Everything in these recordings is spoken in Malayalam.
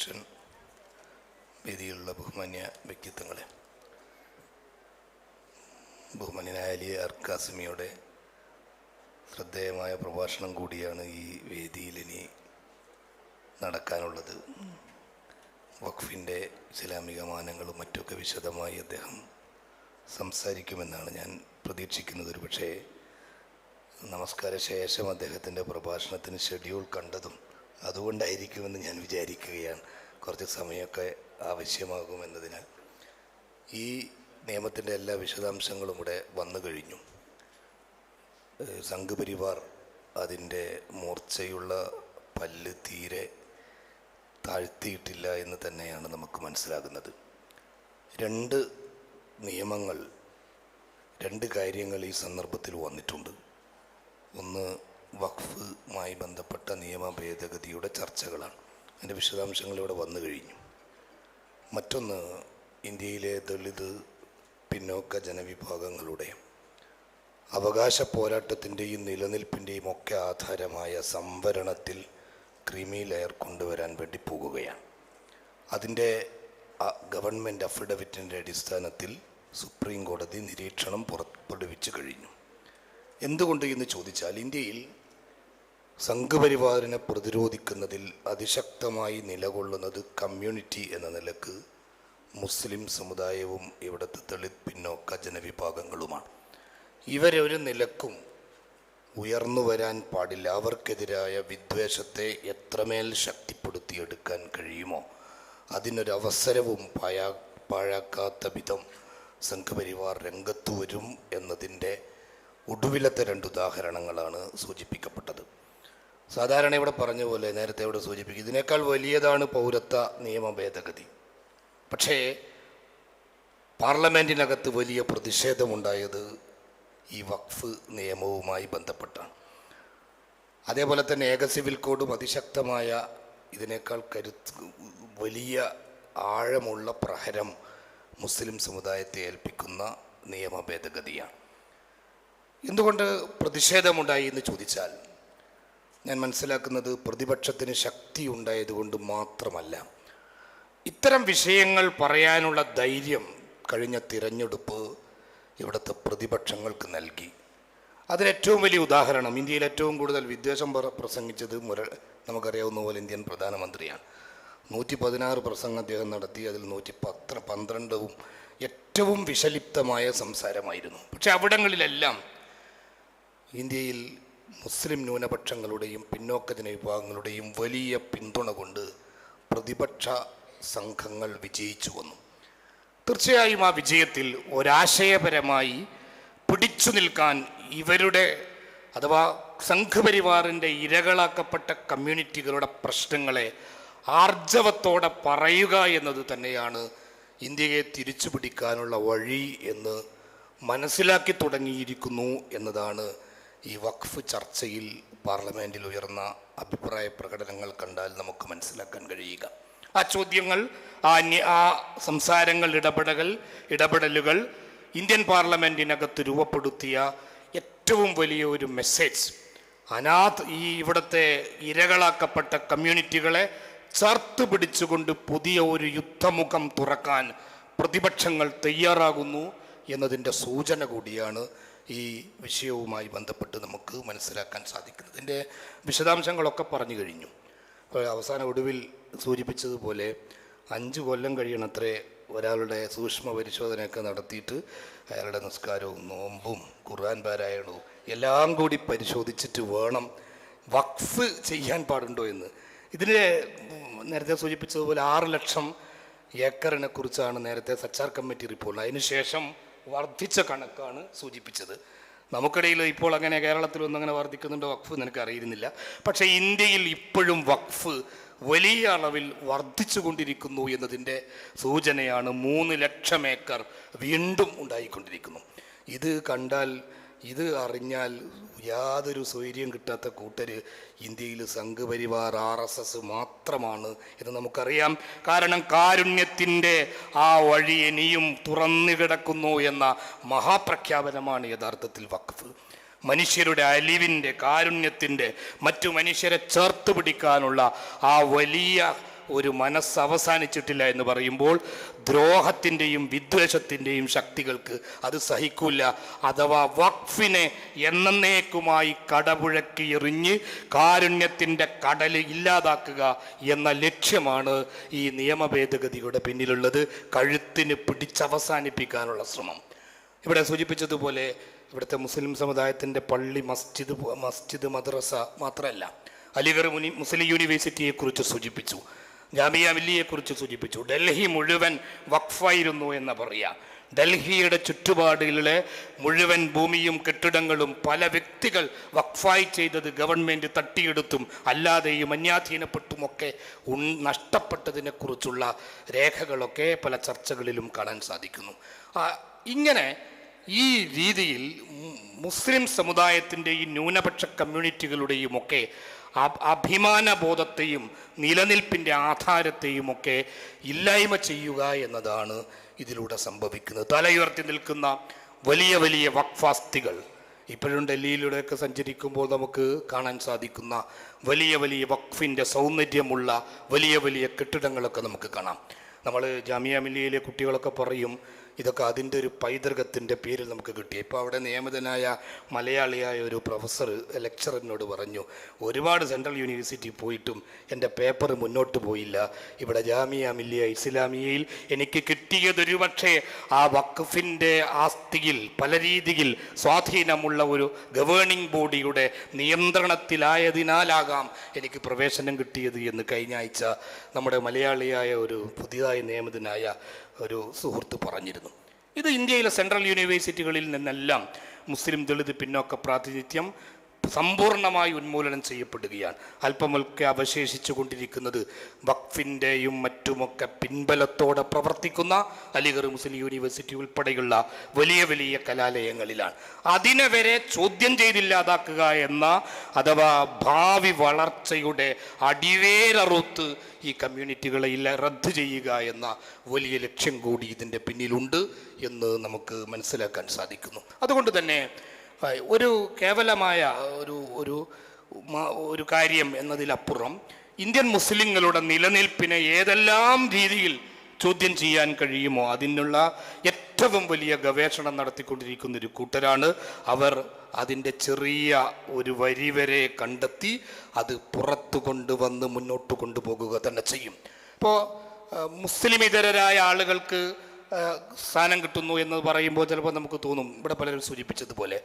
അധ്യക്ഷൻ വേദിയിലുള്ള ബഹുമാന്യ വ്യക്തിത്വങ്ങളെ. ബഹുമാന്യനായ അലി അർക്കാസിമിയുടെ ശ്രദ്ധേയമായ പ്രഭാഷണം കൂടിയാണ് ഈ വേദിയിൽ ഇനി നടക്കാനുള്ളത്. വഖഫിന്റെ ഇസ്ലാമിക മാനങ്ങളും മറ്റൊക്കെ വിശദമായി അദ്ദേഹം സംസാരിക്കുമെന്നാണ് ഞാൻ പ്രതീക്ഷിക്കുന്നത്. ഒരു പക്ഷേ നമസ്കാര ശേഷം അദ്ദേഹത്തിന്റെ പ്രഭാഷണത്തിന് ഷെഡ്യൂൾ കണ്ടതും അതുകൊണ്ടായിരിക്കുമെന്ന് ഞാൻ വിചാരിക്കുകയാണ്. കുറച്ച് സമയമൊക്കെ ആവശ്യമാകുമെന്നതിനാൽ ഈ നിയമത്തിന്റെ എല്ലാ വിശദാംശങ്ങളും ഇവിടെ വന്നു കഴിഞ്ഞു. സംഘപരിവാർ അതിന്റെ മൂർച്ചയുള്ള പല്ല് തീരെ താഴ്ത്തിയിട്ടില്ല എന്ന് തന്നെയാണ് നമുക്ക് മനസ്സിലാകുന്നത്. രണ്ട് നിയമങ്ങൾ രണ്ട് കാര്യങ്ങൾ ഈ സന്ദർഭത്തിൽ വന്നിട്ടുണ്ട്. ഒന്ന് വഖഫുമായി ബന്ധപ്പെട്ട നിയമ ഭേദഗതിയുടെ ചർച്ചകളാണ്. അതിന്റെ വിശദാംശങ്ങൾ ഇവിടെ വന്നു കഴിഞ്ഞു. മറ്റൊന്ന് ഇന്ത്യയിലെ ദളിത് പിന്നോക്ക ജനവിഭാഗങ്ങളുടെ അവകാശ പോരാട്ടത്തിന്റെയും നിലനിൽപ്പിന്റെയും ഒക്കെ ആധാരമായ സംവരണത്തിൽ ക്രീമി ലെയർ കൊണ്ടുവരാൻ വേണ്ടി പോകുകയാണ്. അതിന്റെ ഗവൺമെന്റ് അഫിഡവിറ്റിന്റെ അടിസ്ഥാനത്തിൽ സുപ്രീം കോടതി നിരീക്ഷണം പുറപ്പെടുവിച്ചു കഴിഞ്ഞു. എന്തുകൊണ്ട് എന്ന് ചോദിച്ചാൽ ഇന്ത്യയിൽ സംഘപരിവാറിനെ പ്രതിരോധിക്കുന്നതിൽ അതിശക്തമായി നിലകൊള്ളുന്നത് കമ്മ്യൂണിറ്റി എന്ന നിലയ്ക്ക് മുസ്ലിം സമുദായവും ഇവിടുത്തെ ദളിത് പിന്നോക്ക ജനവിഭാഗങ്ങളുമാണ് ഇവരൊരു നിലക്കും ഉയർന്നു വരാൻ പാടില്ല. അവർക്കെതിരായ വിദ്വേഷത്തെ എത്രമേൽ ശക്തിപ്പെടുത്തിയെടുക്കാൻ കഴിയുമോ അതിനൊരവസരവും പായാ പാഴാക്കാത്ത വിധം സംഘപരിവാർ രംഗത്തു വരും എന്നതിന്റെ ഒടുവിലത്തെ രണ്ട് ഉദാഹരണങ്ങളാണ് സൂചിപ്പിക്കപ്പെട്ടത്. സാധാരണ ഇവിടെ പറഞ്ഞ പോലെ നേരത്തെ ഇവിടെ സൂചിപ്പിക്കും. ഇതിനേക്കാൾ വലിയതാണ് പൗരത്വ നിയമ ഭേദഗതി. പക്ഷേ പാർലമെന്റിനകത്ത് വലിയ പ്രതിഷേധമുണ്ടായത് ഈ വഖഫ് നിയമവുമായി ബന്ധപ്പെട്ടാണ്. അതേപോലെ തന്നെ ഏക സിവിൽ കോഡും അതിശക്തമായ ഇതിനേക്കാൾ കരുത്ത് വലിയ ആഴമുള്ള പ്രഹരം മുസ്ലിം സമുദായത്തെ ഏൽപ്പിക്കുന്ന നിയമ ഭേദഗതിയാണ്. എന്തുകൊണ്ട് പ്രതിഷേധമുണ്ടായി എന്ന് ചോദിച്ചാൽ ഞാൻ മനസ്സിലാക്കുന്നത് പ്രതിപക്ഷത്തിന് ശക്തി ഉണ്ടായതുകൊണ്ട് മാത്രമല്ല. ഇത്തരം വിഷയങ്ങൾ പറയാനുള്ള ധൈര്യം കഴിഞ്ഞ തിരഞ്ഞെടുപ്പ് ഇവിടുത്തെ പ്രതിപക്ഷങ്ങൾക്ക് നൽകി. അതിലേറ്റവും വലിയ ഉദാഹരണം ഇന്ത്യയിൽ ഏറ്റവും കൂടുതൽ വിദ്വേഷം പ്ര- പ്രസംഗിച്ചത് മുര നമുക്കറിയാവുന്ന പോലെ ഇന്ത്യൻ പ്രധാനമന്ത്രിയാണ്. നൂറ്റി പതിനാറ് പ്രസംഗം അദ്ദേഹം നടത്തി അതിൽ നൂറ്റി പത്ര പന്ത്രണ്ടവും ഏറ്റവും വിഷലിപ്തമായ സംസാരമായിരുന്നു. പക്ഷെ അവിടങ്ങളിലെല്ലാം ഇന്ത്യയിൽ മുസ്ലിം ന്യൂനപക്ഷങ്ങളുടെയും പിന്നോക്ക ജനവിഭാഗങ്ങളുടെയും വലിയ പിന്തുണ കൊണ്ട് പ്രതിപക്ഷ സംഘങ്ങൾ വിജയിച്ചു വന്നു. തീർച്ചയായും ആ വിജയത്തിൽ ഒരാശയപരമായി പിടിച്ചു നിൽക്കാൻ ഇവരുടെ അഥവാ സംഘപരിവാറിന്റെ ഇരകളാക്കപ്പെട്ട കമ്മ്യൂണിറ്റികളുടെ പ്രശ്നങ്ങളെ ആർജവത്തോടെ പറയുക എന്നത് തന്നെയാണ് ഇന്ത്യയെ തിരിച്ചു പിടിക്കാനുള്ള വഴി എന്ന് മനസ്സിലാക്കി തുടങ്ങിയിരിക്കുന്നു എന്നതാണ് ഈ വഖഫ് ചർച്ചയിൽ പാർലമെന്റിൽ ഉയർന്ന അഭിപ്രായ പ്രകടനങ്ങൾ കണ്ടാൽ നമുക്ക് മനസ്സിലാക്കാൻ കഴിയുക. ആ ചോദ്യങ്ങൾ ആ ആ സംസാരങ്ങൾ ഇടപെടകൾ ഇടപെടലുകൾ ഇന്ത്യൻ പാർലമെന്റിനകത്ത് രൂപപ്പെടുത്തിയ ഏറ്റവും വലിയ ഒരു മെസ്സേജ് അനാഥ് ഈ ഇവിടുത്തെ ഇരകളാക്കപ്പെട്ട കമ്മ്യൂണിറ്റികളെ ചേർത്ത് പിടിച്ചുകൊണ്ട് പുതിയ ഒരു യുദ്ധമുഖം തുറക്കാൻ പ്രതിപക്ഷങ്ങൾ തയ്യാറാകുന്നു എന്നതിന്റെ സൂചന കൂടിയാണ് ഈ വിഷയവുമായി ബന്ധപ്പെട്ട് നമുക്ക് മനസ്സിലാക്കാൻ സാധിക്കുന്നത്. ഇതിന്റെ വിശദാംശങ്ങളൊക്കെ പറഞ്ഞു കഴിഞ്ഞു. അവസാന ഒടുവിൽ സൂചിപ്പിച്ചതുപോലെ അഞ്ച് കൊല്ലം കഴിയണത്രേ ഒരാളുടെ സൂക്ഷ്മ പരിശോധനയൊക്കെ നടത്തിയിട്ട് അയാളുടെ നിസ്കാരവും നോമ്പും ഖുർആൻ പാരായണവും എല്ലാം കൂടി പരിശോധിച്ചിട്ട് വേണം വഖഫ് ചെയ്യാൻ പാടുണ്ടോ എന്ന്. ഇതിന് നേരത്തെ സൂചിപ്പിച്ചതുപോലെ ആറ് ലക്ഷം ഏക്കറിനെ കുറിച്ചാണ് നേരത്തെ സച്ചാർ കമ്മിറ്റി റിപ്പോർട്ട് അതിനുശേഷം വർദ്ധിച്ച കണക്കാണ് സൂചിപ്പിച്ചത്. നമുക്കിടയിൽ ഇപ്പോൾ അങ്ങനെ കേരളത്തിലൊന്നും അങ്ങനെ വർദ്ധിക്കുന്നുണ്ടോ വഖഫ് നിനക്ക് അറിയിരുന്നില്ല പക്ഷേ ഇന്ത്യയിൽ ഇപ്പോഴും വഖഫ് വലിയ അളവിൽ വർദ്ധിച്ചു കൊണ്ടിരിക്കുന്നു എന്നതിന്റെ സൂചനയാണ് മൂന്ന് ലക്ഷം ഏക്കർ വീണ്ടും ഉണ്ടായിക്കൊണ്ടിരിക്കുന്നു. ഇത് കണ്ടാൽ ഇത് അറിഞ്ഞാൽ യാതൊരു സ്വൈര്യം കിട്ടാത്ത കൂട്ടർ ഇന്ത്യയിൽ സംഘപരിവാർ ആർ എസ് എസ് മാത്രമാണ് എന്ന് നമുക്കറിയാം. കാരണം കാരുണ്യത്തിന്റെ ആ വഴി ഇനിയും തുറന്നു കിടക്കുന്നു എന്ന മഹാപ്രഖ്യാപനമാണ് യഥാർത്ഥത്തിൽ വഖഫ്. മനുഷ്യരുടെ അലിവിന്റെ കാരുണ്യത്തിന്റെ മറ്റു മനുഷ്യരെ ചേർത്ത് പിടിക്കാനുള്ള ആ വലിയ ഒരു മനസ്സ് അവസാനിച്ചിട്ടില്ല എന്ന് പറയുമ്പോൾ ദ്രോഹത്തിന്റെയും വിദ്വേഷത്തിന്റെയും ശക്തികൾക്ക് അത് സഹിക്കില്ല അഥവാ വഖഫിനെ എന്നേക്കുമായി കടപുഴക്കി എറിഞ്ഞ് കാരുണ്യത്തിന്റെ കടൽ ഇല്ലാതാക്കുക എന്ന ലക്ഷ്യമാണ് ഈ നിയമ ഭേദഗതിയുടെ പിന്നിലുള്ളത്. കഴുത്തിന് പിടിച്ചവസാനിപ്പിക്കാനുള്ള ശ്രമം. ഇവിടെ സൂചിപ്പിച്ചതുപോലെ ഇവിടുത്തെ മുസ്ലിം സമുദായത്തിന്റെ പള്ളി മസ്ജിദ് മസ്ജിദ് മദ്രസ മാത്രമല്ല. അലിഗർ മുനി മുസ്ലിം യൂണിവേഴ്സിറ്റിയെക്കുറിച്ച് സൂചിപ്പിച്ചു. ജാമിയ മില്ലിയെക്കുറിച്ച് സൂചിപ്പിച്ചു. ഡൽഹി മുഴുവൻ വഖഫായിരുന്നു എന്ന് പറയാം. ഡൽഹിയുടെ ചുറ്റുപാടിലെ മുഴുവൻ ഭൂമിയും കെട്ടിടങ്ങളും പല വ്യക്തികൾ വഖഫായി ചെയ്തത് ഗവൺമെന്റ് തട്ടിയെടുത്തും അല്ലാതെയും അന്യാധീനപ്പെട്ടുമൊക്കെ ഉൺ നഷ്ടപ്പെട്ടതിനെക്കുറിച്ചുള്ള രേഖകളൊക്കെ പല ചർച്ചകളിലും കാണാൻ സാധിക്കുന്നു. ഇങ്ങനെ ഈ രീതിയിൽ മുസ്ലിം സമുദായത്തിന്റെയും ന്യൂനപക്ഷ കമ്മ്യൂണിറ്റികളുടെയും ഒക്കെ അഭിമാനബോധത്തെയും നിലനിൽപ്പിന്റെ ആധാരത്തെയും ഒക്കെ ഇല്ലായ്മ ചെയ്യുക എന്നതാണ് ഇതിലൂടെ സംഭവിക്കുന്നത്. തലയുയർത്തി നിൽക്കുന്ന വലിയ വലിയ വക്ഫാസ്തികൾ. ഇപ്പോഴും ഡൽഹിയിലൂടെയൊക്കെ സഞ്ചരിക്കുമ്പോൾ നമുക്ക് കാണാൻ സാധിക്കുന്ന വലിയ വലിയ വഖഫിന്റെ സൗന്ദര്യമുള്ള വലിയ വലിയ കെട്ടിടങ്ങളൊക്കെ നമുക്ക് കാണാം. നമ്മൾ ജാമിയ മില്ലിയയിലെ കുട്ടികളൊക്കെ പറയും ഇതൊക്കെ അതിന്റെ ഒരു പൈതൃകത്തിന്റെ പേരിൽ നമുക്ക് കിട്ടി. ഇപ്പോൾ അവിടെ നിയമിതനായ മലയാളിയായ ഒരു പ്രൊഫസർ ലെക്ചറിനോട് പറഞ്ഞു ഒരുപാട് സെൻട്രൽ യൂണിവേഴ്സിറ്റി പോയിട്ടും എന്റെ പേപ്പർ മുന്നോട്ട് പോയില്ല. ഇവിടെ ജാമിയ മില്ലിയ ഇസ്ലാമിയയിൽ എനിക്ക് കിട്ടിയതൊരു പക്ഷേ ആ വഖഫിന്റെ ആസ്തിയിൽ പല രീതിയിൽ സ്വാധീനമുള്ള ഒരു ഗവേണിംഗ് ബോഡിയുടെ നിയന്ത്രണത്തിലായതിനാലാകാം എനിക്ക് പ്രവേശനം കിട്ടിയത് എന്ന് കഴിഞ്ഞ ആഴ്ച നമ്മുടെ മലയാളിയായ ഒരു പുതിയതായി നിയമിതനായ ഒരു സുഹൃത്ത് പറഞ്ഞിരുന്നു. ഇത് ഇന്ത്യയിലെ സെൻട്രൽ യൂണിവേഴ്സിറ്റികളിൽ നിന്നെല്ലാം മുസ്ലിം ദളിത് പിന്നോക്ക പ്രാതിനിധ്യം സമ്പൂർണമായി ഉന്മൂലനം ചെയ്യപ്പെടുകയാണ്. അല്പമൊക്കെ അവശേഷിച്ചു കൊണ്ടിരിക്കുന്നത് വഖഫിന്റെയും മറ്റുമൊക്കെ പിൻബലത്തോടെ പ്രവർത്തിക്കുന്ന അലിഗർ മുസ്ലിം യൂണിവേഴ്സിറ്റി ഉൾപ്പെടെയുള്ള വലിയ വലിയ കലാലയങ്ങളിലാണ്. അതിനെ വരെ ചോദ്യം ചെയ്തില്ലാതാക്കുക എന്ന അഥവാ ഭാവി വളർച്ചയുടെ അടിവേരറുത്ത് ഈ കമ്മ്യൂണിറ്റികളെ ഇല്ല റദ്ദ് ചെയ്യുക എന്ന വലിയ ലക്ഷ്യം കൂടി ഇതിന്റെ പിന്നിലുണ്ട് എന്ന് നമുക്ക് മനസ്സിലാക്കാൻ സാധിക്കുന്നു. അതുകൊണ്ട് തന്നെ ഒരു കേവലമായ ഒരു ഒരു ഒരു കാര്യം എന്നതിലപ്പുറം ഇന്ത്യൻ മുസ്ലിങ്ങളുടെ നിലനിൽപ്പിനെ ഏതെല്ലാം രീതിയിൽ ചോദ്യം ചെയ്യാൻ കഴിയുമോ അതിനുള്ള ഏറ്റവും വലിയ ഗവേഷണം നടത്തിക്കൊണ്ടിരിക്കുന്ന ഒരു കൂട്ടരാണ്. അവർ അതിന്റെ ചെറിയ ഒരു വരി വരെ കണ്ടെത്തി അത് പുറത്തു കൊണ്ടുവന്ന് മുന്നോട്ട് കൊണ്ടുപോകുക തന്നെ ചെയ്യും. ഇപ്പോൾ മുസ്ലിം ഇതരരായ ആളുകൾക്ക് സ്ഥാനം കിട്ടുന്നു എന്ന് പറയുമ്പോൾ ചിലപ്പോൾ നമുക്ക് തോന്നും ഇവിടെ പലരും സൂചിപ്പിച്ചതുപോലെ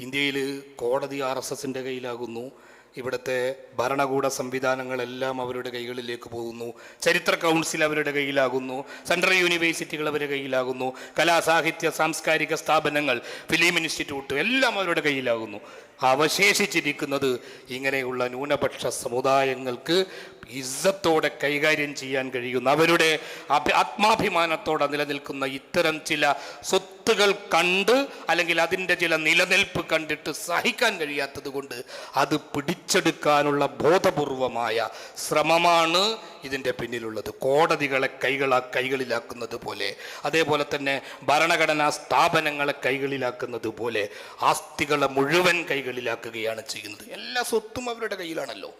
ഇന്ത്യയിൽ കോടതി ആർ എസ് എസിന്റെ കയ്യിലാകുന്നു ഇവിടുത്തെ ഭരണകൂട സംവിധാനങ്ങളെല്ലാം അവരുടെ കൈകളിലേക്ക് പോകുന്നു ചരിത്ര കൗൺസിൽ അവരുടെ കയ്യിലാകുന്നു സെൻട്രൽ യൂണിവേഴ്സിറ്റികൾ അവരുടെ കയ്യിലാകുന്നു കലാസാഹിത്യ സാംസ്കാരിക സ്ഥാപനങ്ങൾ ഫിലിം ഇൻസ്റ്റിറ്റ്യൂട്ട് എല്ലാം അവരുടെ കയ്യിലാകുന്നു. അവശേഷിച്ചിരിക്കുന്നത് ഇങ്ങനെയുള്ള ന്യൂനപക്ഷ സമുദായങ്ങൾക്ക് ഇസ്സത്തോടെ കൈകാര്യം ചെയ്യാൻ കഴിയുന്ന അവരുടെ ആത്മാഭിമാനത്തോടെ നിലനിൽക്കുന്ന ഇത്തരം ചില സ്വത്തുകൾ കണ്ട് അല്ലെങ്കിൽ അതിന്റെ ചില നിലനിൽപ്പ് കണ്ടിട്ട് സഹിക്കാൻ കഴിയാത്തത് കൊണ്ട് അത് പിടിച്ചെടുക്കാനുള്ള ബോധപൂർവമായ ശ്രമമാണ് ഇതിന്റെ പിന്നിലുള്ളത്. കോടതികളെ കൈകളാ കൈകളിലാക്കുന്നത് പോലെ അതേപോലെ തന്നെ ഭരണഘടനാ സ്ഥാപനങ്ങളെ കൈകളിലാക്കുന്നത് പോലെ ആസ്തികളെ മുഴുവൻ കൈകളിലാക്കുകയാണ് ചെയ്യുന്നത്. എല്ലാ സ്വത്തും അവരുടെ കയ്യിലാണല്ലോ.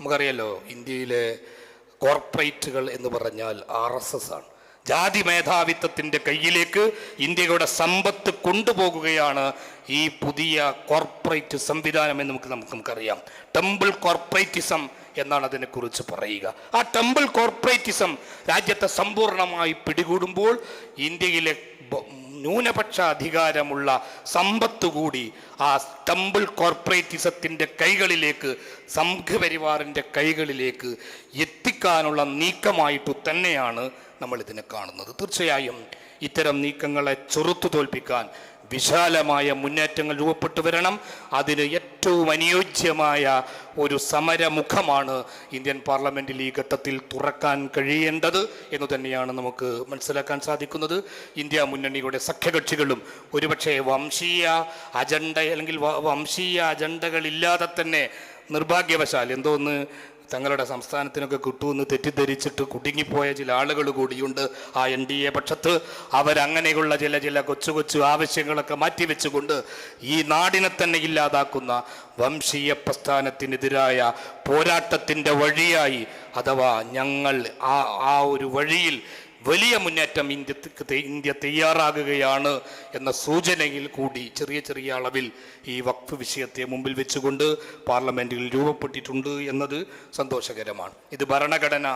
നമുക്കറിയാലോ ഇന്ത്യയിലെ കോർപ്പറേറ്റുകൾ എന്ന് പറഞ്ഞാൽ ആർ എസ് എസ് ആണ്. ജാതി മേധാവിത്വത്തിന്റെ കയ്യിലേക്ക് ഇന്ത്യയുടെ സമ്പത്ത് കൊണ്ടുപോകുകയാണ് ഈ പുതിയ കോർപ്പറേറ്റ് സംവിധാനം എന്ന് നമുക്ക് നമുക്ക് നമുക്കറിയാം. ടെമ്പിൾ കോർപ്പറേറ്റിസം എന്നാണ് അതിനെക്കുറിച്ച് പറയുക. ആ ടെമ്പിൾ കോർപ്പറേറ്റിസം രാജ്യത്തെ സമ്പൂർണമായി പിടികൂടുമ്പോൾ ഇന്ത്യയിലെ ന്യൂനപക്ഷ അധികാരമുള്ള സമ്പത്ത് കൂടി ആ ടെമ്പിൾ കോർപ്പറേറ്റിസത്തിന്റെ കൈകളിലേക്ക് സംഘപരിവാറിന്റെ കൈകളിലേക്ക് എത്തിക്കാനുള്ള നീക്കമായിട്ട് തന്നെയാണ് നമ്മൾ ഇതിനെ കാണുന്നത്. തീർച്ചയായും ഇത്തരം നീക്കങ്ങളെ ചെറുത്തു തോൽപ്പിക്കാൻ വിശാലമായ മുന്നേറ്റങ്ങൾ രൂപപ്പെട്ടു വരണം. അതിന് ഏറ്റവും അനുയോജ്യമായ ഒരു സമരമുഖമാണ് ഇന്ത്യൻ പാർലമെന്റിൽ ഈ ഘട്ടത്തിൽ തുറക്കാൻ കഴിയേണ്ടത് എന്ന് തന്നെയാണ് നമുക്ക് മനസ്സിലാക്കാൻ സാധിക്കുന്നത്. ഇന്ത്യ മുന്നണിയുടെ സഖ്യകക്ഷികളും ഒരുപക്ഷെ വംശീയ അജണ്ട അല്ലെങ്കിൽ വംശീയ അജണ്ടകളില്ലാതെ തന്നെ നിർഭാഗ്യവശാൽ എന്തോന്ന് തങ്ങളുടെ സംസ്ഥാനത്തിനൊക്കെ കിട്ടുമെന്ന് തെറ്റിദ്ധരിച്ചിട്ട് കുടുങ്ങിപ്പോയ ചില ആളുകൾ കൂടിയുണ്ട്. ആ എൻ ഡി എ പക്ഷത്ത് അവരങ്ങനെയുള്ള ചില ചില കൊച്ചു കൊച്ചു ആവശ്യങ്ങളൊക്കെ മാറ്റിവെച്ചുകൊണ്ട് ഈ നാടിനെ തന്നെ ഇല്ലാതാക്കുന്ന വംശീയ പ്രസ്ഥാനത്തിനെതിരായ പോരാട്ടത്തിന്റെ വഴിയായി അഥവാ ഞങ്ങൾ ആ ആ ഒരു വഴിയിൽ വലിയ മുന്നേറ്റം ഇന്ത്യയ്ക്ക് ഇന്ത്യ തയ്യാറാകുകയാണ് എന്ന സൂചനയിൽ കൂടി ചെറിയ ചെറിയ അളവിൽ ഈ വഖഫ് വിഷയത്തെ മുമ്പിൽ വെച്ചുകൊണ്ട് പാർലമെന്റിൽ രൂപപ്പെട്ടിട്ടുണ്ട് എന്നത് സന്തോഷകരമാണ്. ഇത് ഭരണഘടന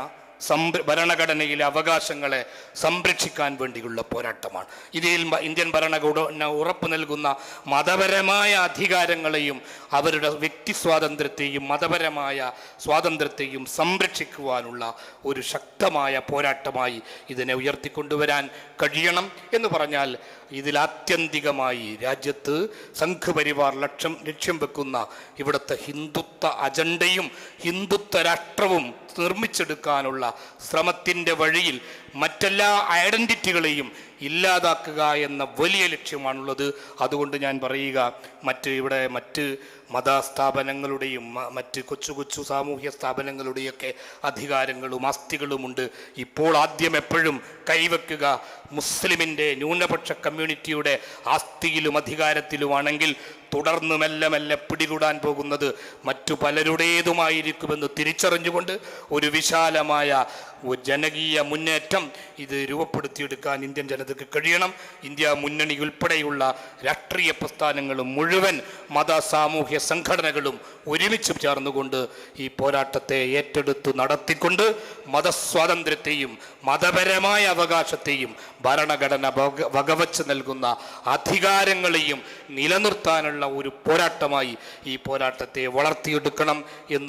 ഭരണഘടനയിലെ അവകാശങ്ങളെ സംരക്ഷിക്കാൻ വേണ്ടിയുള്ള പോരാട്ടമാണ്. ഇതിൽ ഇന്ത്യൻ ഭരണഘടന ഉറപ്പ് നൽകുന്ന മതപരമായ അധികാരങ്ങളെയും അവരുടെ വ്യക്തി സ്വാതന്ത്ര്യത്തെയും മതപരമായ സ്വാതന്ത്ര്യത്തെയും സംരക്ഷിക്കുവാനുള്ള ഒരു ശക്തമായ പോരാട്ടമായി ഇതിനെ ഉയർത്തിക്കൊണ്ടുവരാൻ കഴിയണം എന്ന് പറഞ്ഞാൽ ഇതിൽ ആത്യന്തികമായി രാജ്യത്ത് സംഘപരിവാർ ലക്ഷ്യം ലക്ഷ്യം വെക്കുന്ന ഇവിടുത്തെ ഹിന്ദുത്വ അജണ്ടയും ഹിന്ദുത്വ രാഷ്ട്രവും നിർമ്മിച്ചെടുക്കാനുള്ള ശ്രമത്തിന്റെ വഴിയിൽ മറ്റെല്ലാ ഐഡന്റിറ്റികളെയും ഇല്ലാതാക്കുക എന്ന വലിയ ലക്ഷ്യമാണുള്ളത്. അതുകൊണ്ട് ഞാൻ പറയുക മറ്റ് ഇവിടെ മറ്റ് മതസ്ഥാപനങ്ങളുടെയും മറ്റ് കൊച്ചു കൊച്ചു സാമൂഹ്യ സ്ഥാപനങ്ങളുടെയൊക്കെ അധികാരങ്ങളും ആസ്തികളുമുണ്ട്. ഇപ്പോൾ ആദ്യം എപ്പോഴും കൈവെക്കുക മുസ്ലിമിന്റെ ന്യൂനപക്ഷ കമ്മ്യൂണിറ്റിയുടെ ആസ്തിയിലും അധികാരത്തിലുമാണെങ്കിൽ തുടർന്ന് മെല്ലെ മെല്ലെ പിടികൂടാൻ പോകുന്നത് മറ്റു പലരുടേതുമായിരിക്കുമെന്ന് തിരിച്ചറിഞ്ഞുകൊണ്ട് ഒരു വിശാലമായ ജനകീയ മുന്നേറ്റം ഇത് രൂപപ്പെടുത്തിയെടുക്കാൻ ഇന്ത്യൻ ജനതയ്ക്ക് കഴിയണം. ഇന്ത്യ മുന്നണി ഉൾപ്പെടെയുള്ള രാഷ്ട്രീയ പ്രസ്ഥാനങ്ങളും മുഴുവൻ മത സാമൂഹ്യ സംഘടനകളും ഒരുമിച്ച് ചേർന്നുകൊണ്ട് ഈ പോരാട്ടത്തെ ഏറ്റെടുത്ത് നടത്തിക്കൊണ്ട് മതസ്വാതന്ത്ര്യത്തെയും മതപരമായ അവകാശത്തെയും ഭരണഘടന വക വകവച്ച് നൽകുന്ന അധികാരങ്ങളെയും നിലനിർത്താനുള്ള ഒരു പോരാട്ടമായി ഈ പോരാട്ടത്തെ വളർത്തിയെടുക്കണം എന്ന്